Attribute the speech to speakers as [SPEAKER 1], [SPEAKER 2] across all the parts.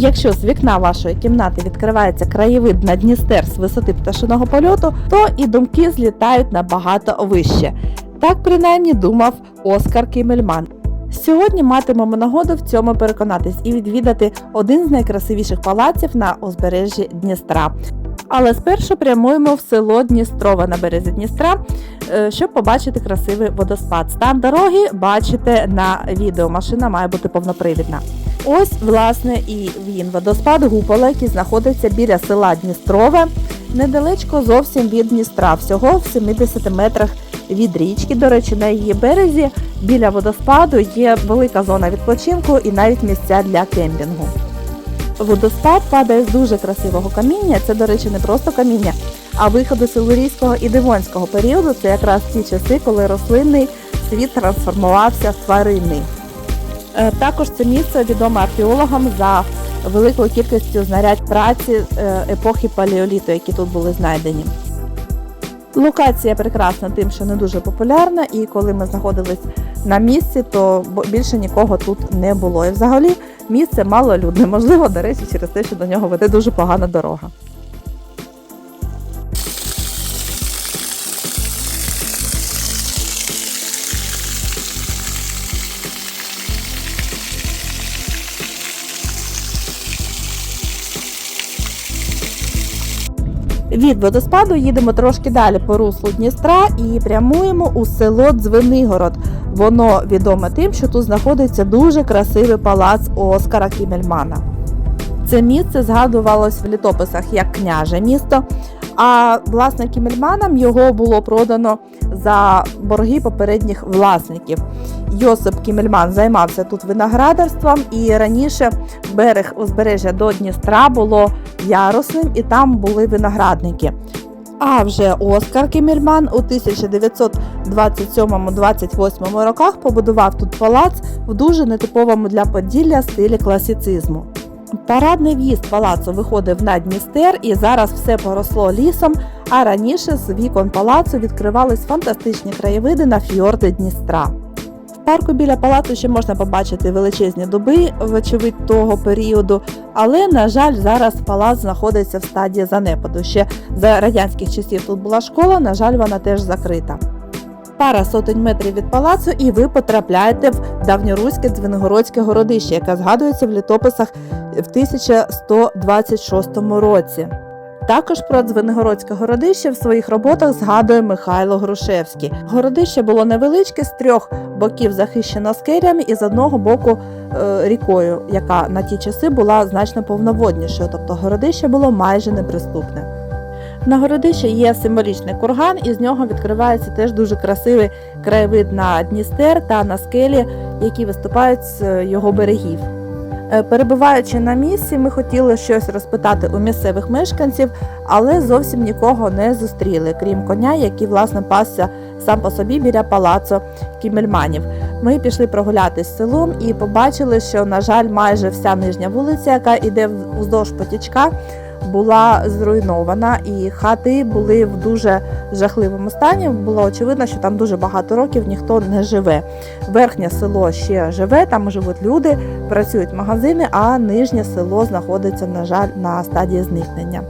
[SPEAKER 1] Якщо з вікна вашої кімнати відкривається краєвид на Дністер з висоти пташиного польоту, то і думки злітають набагато вище. Так принаймні думав Оскар Кімельман. Сьогодні матимемо нагоду в цьому переконатись і відвідати один з найкрасивіших палаців на узбережжі Дністра. Але спершу прямуємо в село Дністрове на березі Дністра, е, щоб побачити красивий водоспад. Стан дороги бачите на відео. Машина має бути повнопривідна. Ось, власне, і він водоспад Гупола, який знаходиться біля села Дністрове, недалечко зовсім від Дністра, всього в 70 метрах від річки. До речі, на її березі біля водоспаду є велика зона відпочинку і навіть місця для кемпінгу. Водоспад падає з дуже красивого каміння. Це, до речі, не просто каміння, а виходи силурійського і дивонського періоду. Це якраз ті часи, коли рослинний світ трансформувався в тваринний. Е, Також це місце відоме археологам за великою кількістю знарядь праці е, епохи палеоліту, які тут були знайдені. Локація прекрасна тим, що не дуже популярна, і коли ми знаходились на місці, то більше нікого тут не було. І взагалі місце малолюдне, можливо, до речі, через те, що до нього веде дуже погана дорога. Від водоспаду їдемо трошки далі по руслу Дністра і прямуємо у село Дзвенигород. Воно відоме тим, що тут знаходиться дуже красивий палац Оскара Кімельмана. Це місце згадувалось в літописах як княже місто. А власне Кімельманом його було продано за борги попередніх власників. Йосип Кімельман займався тут виноградарством, і раніше берег узбережжя до Дністра було ярусним, і там були виноградники. А вже Оскар Кімельман у 1927-28 роках побудував тут палац в дуже нетиповому для Поділля стилі класицизму. Парадний в'їзд палацу виходив на Дністер, і зараз все поросло лісом. А раніше з вікон палацу відкривались фантастичні краєвиди на фьорди Дністра. Парку біля палацу ще можна побачити величезні дуби, вочевидь того періоду, але на жаль, зараз палац знаходиться в стадії занепаду. Ще за радянських часів тут була школа, на жаль, вона теж закрита. Пара сотень метрів від палацу, і ви потрапляєте в давньоруське Дзвенигородське городище, яке згадується в літописах в 1126 році. Також про Дзвенигородське городище в своїх роботах згадує Михайло Грушевський. Городище було невеличке, з трьох боків захищено скелями і з одного боку е, рікою, яка на ті часи була значно повноводнішою, тобто городище було майже неприступне. На городищі є символічний курган, і з нього відкривається теж дуже красивий краєвид на Дністер та на скелі, які виступають з його берегів. Е, Перебуваючи на місці, ми хотіли щось розпитати у місцевих мешканців, але зовсім нікого не зустріли, крім коня, який власне пасся сам по собі біля палацу Кімельманів. Ми пішли прогулятись селом і побачили, що, на жаль, майже вся нижня вулиця, яка йде вздовж потічка, була зруйнована, і хати були в дуже жахливому стані. Було очевидно, що там дуже багато років ніхто не живе. Верхнє село ще живе, там живуть люди, працюють магазини, а нижнє село знаходиться, на жаль, на стадії зникнення.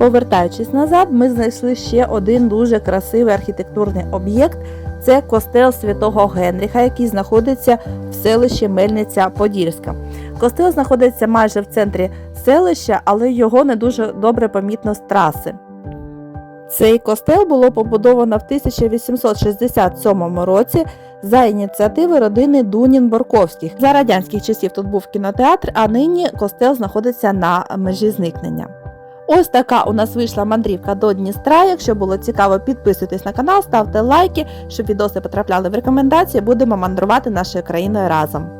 [SPEAKER 1] Повертаючись назад, ми знайшли ще один дуже красивий архітектурний об'єкт. Це костел святого Генріха, який знаходиться в селищі Мельниця Подільська. Костел знаходиться майже в центрі селища, але його не дуже добре помітно з траси. Цей костел було побудовано в 1867 році за ініціативи родини Дунін-Борковських. За радянських часів тут був кінотеатр, а нині костел знаходиться на межі зникнення. Ось така у нас вийшла мандрівка до Дністра. Якщо було цікаво, підписуйтесь на канал, ставте лайки, щоб відоси потрапляли в рекомендації. Будемо мандрувати нашою країною разом.